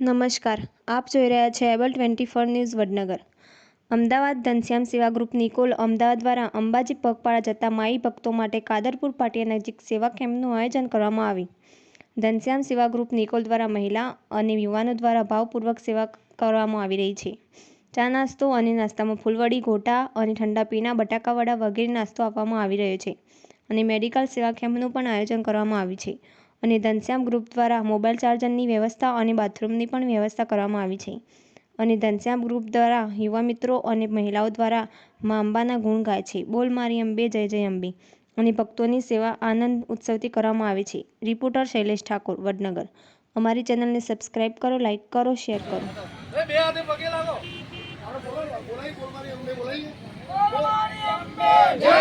નમસ્કાર. આપ જોઈ રહ્યા છે able twenty four news Vadnagar. Ahmedabad Ghanshyam Seva group Nikol Ahmedabad દ્વારા અંબાજી પગપાળા જતા માઈ ભક્તો માટે કાદરપુર પાટિયા નજીક સેવા કેમ્પનું આયોજન કરવામાં આવ્યું. ઘનશ્યામ સેવા ગ્રુપ નિકોલ દ્વારા મહિલા અને યુવાનો દ્વારા ભાવપૂર્વક સેવા કરવામાં આવી રહી છે. ચા નાસ્તો અને નાસ્તામાં ફૂલવડી, ગોટા અને ઠંડા પીણા બટાકાવડા વગેરે નાસ્તો આપવામાં આવી રહ્યો છે અને મેડિકલ સેવા કેમ્પનું પણ આયોજન કરવામાં આવ્યું છે. અને ઘનશ્યામ ગ્રુપ દ્વારા મોબાઈલ ચાર્જરની વ્યવસ્થા અને બાથરૂમની પણ વ્યવસ્થા કરવામાં આવી છે. અને ઘનશ્યામ ગ્રુપ દ્વારા યુવા મિત્રો અને મહિલાઓ દ્વારા મા અંબાના ગુણ ગાય છે. બોલ મારી અંબે, જય જય અંબે. અને ભક્તોની સેવા આનંદ ઉત્સવથી કરવામાં આવે છે. રિપોર્ટર શૈલેષ ઠાકોર, વડનગર. અમારી ચેનલને સબસ્ક્રાઇબ કરો, લાઇક કરો, શેર કરો. બોલાઈએ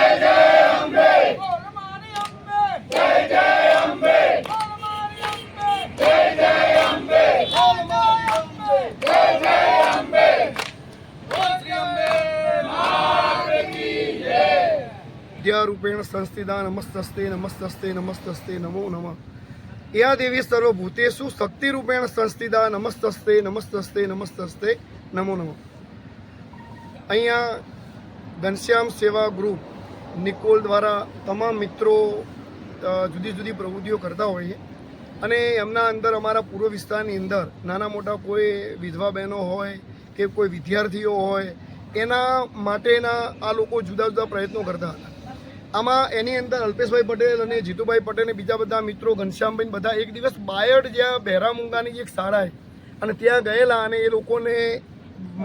વિદ્યારૂપેણ સંસ્થિતા નમસ્તસ્તે નમસ્તસ્તે નમસ્તસ્તે, નમો નમઃ. યા દેવી સર્વભૂતેશુ શક્તિરૂપેણ સંસ્થિતા નમસ્તસ્તે નમસ્તસ્તે નમસ્તસ્તે, નમો નમ. અહીંયા ઘનશ્યામ સેવા ગ્રુપ નિકોલ દ્વારા તમામ મિત્રો જુદી જુદી પ્રવૃત્તિઓ કરતા હોઈએ અને એમના અંદર અમારા પૂર્વ વિસ્તારની અંદર નાના મોટા કોઈ વિધવા બહેનો હોય કે કોઈ વિદ્યાર્થીઓ હોય, એના માટેના આ લોકો જુદા જુદા પ્રયત્નો કરતા હતા. આમાં એની અંદર અલ્પેશભાઈ પટેલ અને જીતુભાઈ પટેલ બીજા બધા મિત્રો ઘનશ્યામભાઈ બધા એક દિવસ બાયડ જ્યાં બહેરામુંગાની એક શાળા અને ત્યાં ગયેલા અને એ લોકોને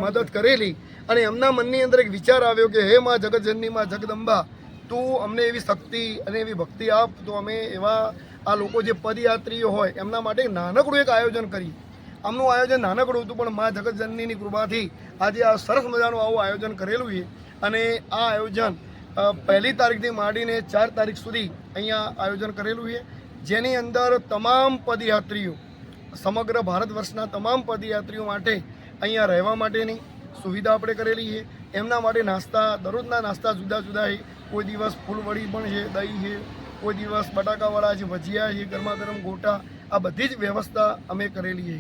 મદદ કરેલી. અને એમના મનની અંદર એક વિચાર આવ્યો કે, હે માં જગતજનની માં જગદંબા, તું અમને એવી શક્તિ અને એવી ભક્તિ આપ, તો અમે એવા આ લોકો જે પદયાત્રીઓ હોય, એમના માટે નાનકડું એક આયોજન કરી આમનું આયોજન નાનકડું હતું, પણ મા જગતજનનીની કૃપાથી આજે આ સરસ મજાનું આવું આયોજન કરેલું છે. અને આ આયોજન પહેલી તારીખથી માંડીને ચાર તારીખ સુધી અહીંયા આયોજન કરેલું છે. જેની અંદર તમામ પદયાત્રીઓ, સમગ્ર ભારત વર્ષના તમામ પદયાત્રીઓ માટે અહીંયા રહેવા માટેની સુવિધા આપણે કરેલી છે. એમના માટે નાસ્તા, દરરોજના નાસ્તા જુદા જુદા છે. કોઈ દિવસ ફૂલવડી પણ છે, દહીં છે, કોઈ દિવસ બટાકાવાળા છે, ભજીયા છે ગરમા ગરમ ગોટા. આ બધી જ વ્યવસ્થા અમે કરેલી છે.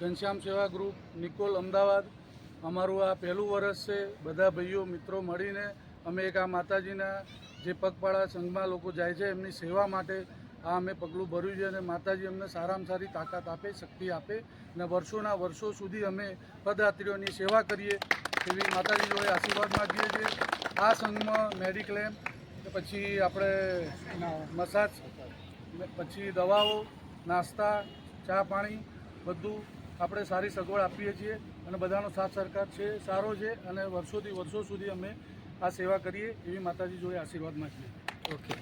ઘનશ્યામ સેવા ગ્રુપ, નિકોલ અમદાવાદ. અમારું આ પહેલું વર્ષ છે. બધા ભાઈઓ, મિત્રો મળીને અમે એક આ માતાજીના જે પગપાળા સંઘમાં લોકો જાય છે, એમની સેવા માટે આ અમે પગલું ભર્યું છે અને માતાજી અમને સારામાં સારી તાકાત આપે, શક્તિ આપે અને વર્ષોના વર્ષો સુધી અમે પદયાત્રીઓની સેવા કરીએ એવી માતાજી જોડે આશીર્વાદ માગીએ છીએ. આ સંઘમાં મેડિક્લેમ પછી આપણે મસાજ પછી દવાઓ, નાસ્તા, ચા પાણી બધું આપણે સારી સગવડ આપીએ છીએ અને બધાનો સાથ સરકાર છે, સારો છે અને વર્ષોથી વર્ષો સુધી અમે આ સેવા કરીએ એવી માતાજી જોડે આશીર્વાદ માંગીએ. ઓકે